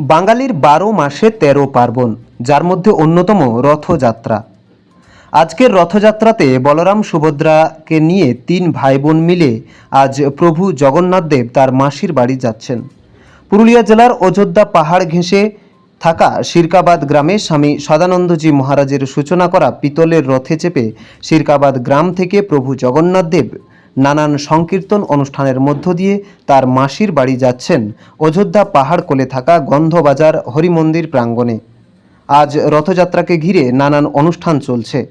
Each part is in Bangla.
বাঙালির বারো মাসে তেরো পার্বণ, যার মধ্যে অন্যতম রথযাত্রা। আজকের রথযাত্রাতে বলরাম সুভদ্রাকে নিয়ে তিন ভাই বোন মিলে আজ প্রভু জগন্নাথ দেব তার মাসির বাড়ি যাচ্ছেন। পুরুলিয়া জেলার অযোধ্যা পাহাড় ঘেঁষে থাকা শিরকাবাদ গ্রামে স্বামী সদানন্দজি মহারাজের সূচনা করা পিতলের রথে চেপে শিরকাবাদ গ্রাম থেকে প্রভু জগন্নাথ দেব নানান সংকীর্তন অনুষ্ঠানের মধ্য দিয়ে তার মাসির বাড়ি যাচ্ছেন অযোধ্যা পাহাড় কোলে থাকা গন্ধবাজার হরিমন্দির প্রাঙ্গণে। আজ রথযাত্রাকে ঘিরে নানান অনুষ্ঠান চলছে।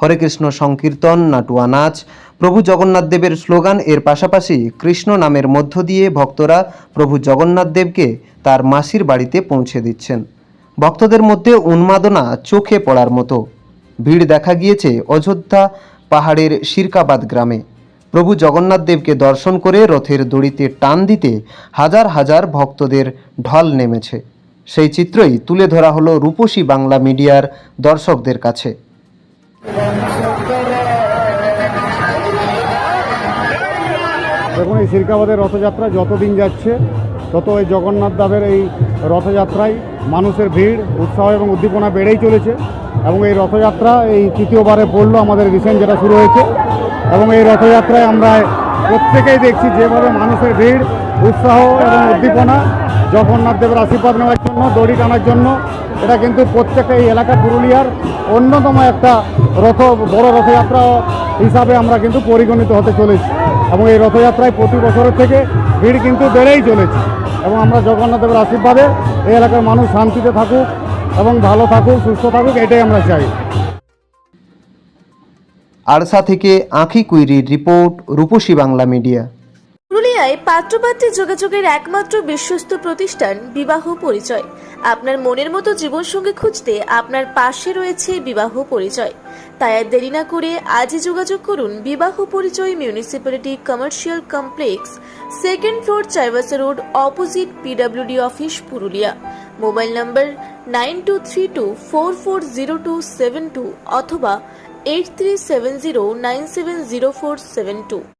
হরে কৃষ্ণ সংকীর্তন, নাটুয়া নাচ, প্রভু জগন্নাথ দেবের স্লোগান, এর পাশাপাশি কৃষ্ণ নামের মধ্য দিয়ে ভক্তরা প্রভু জগন্নাথ দেবকে তার মাসির বাড়িতে পৌঁছে দিচ্ছেন। ভক্তদের মধ্যে উন্মাদনা চোখে পড়ার মতো। ভিড় দেখা গিয়েছে অযোধ্যা পাহাড়ের শিরকাবাদ গ্রামে। প্রভু জগন্নাথ দেবকে দর্শন করে রথের দড়িতে টান দিতে হাজার হাজার ভক্তদের ঢল নেমেছে। সেই চিত্রই তুলে ধরা হলো রূপসী বাংলা মিডিয়ার দর্শকদের কাছে। দেখুন, এই শিরকাবাদের রথযাত্রা যতদিন যাচ্ছে, তত এই জগন্নাথ দাবের এই রথযাত্রায় মানুষের ভিড়, উৎসাহ এবং উদ্দীপনা বেড়েই চলেছে এবং এই রথযাত্রা এই তৃতীয়বারে পড়ল আমাদের রিসেন্ট যেটা শুরু হয়েছে। এবং এই রথযাত্রায় আমরা প্রত্যেকেই দেখছি যেভাবে মানুষের ভিড়, উৎসাহ এবং উদ্দীপনা, জগন্নাথ দেবের আশীর্বাদ নেওয়ার জন্য, দড়ি টানার জন্য। এটা কিন্তু প্রত্যেকটা এই এলাকা পুরুলিয়ার অন্যতম একটা রথ, বড় রথযাত্রা হিসাবে আমরা কিন্তু পরিগণিত হতে চলেছি। এবং এই রথযাত্রায় প্রতি বছরের থেকে ভিড় কিন্তু বেড়েই চলেছে। এবং আমরা জগন্নাথ দেবের আশীর্বাদে এই এলাকার মানুষ শান্তিতে থাকুক এবং ভালো থাকুক, সুস্থ থাকুক, এটাই আমরা চাই। আরসা থেকে আঁখি কুইরির রিপোর্ট, রূপসী বাংলা মিডিয়া। পুরুলিয়ায় পাত্রপাত্রী যোগাযোগের একমাত্র বিশ্বস্ত প্রতিষ্ঠান বিবাহ পরিচয়। আপনার মনের মতো জীবনসঙ্গী খুঁজতে আপনার পাশে রয়েছে বিবাহ পরিচয়। তাই আর দেরি না করে আজই যোগাযোগ করুন বিবাহ পরিচয় municipality commercial complex, second floor Chaibasa road, opposite PWD office, Purulia. Mobile number nine two three two four four zero two seven two অথবা 8370970472.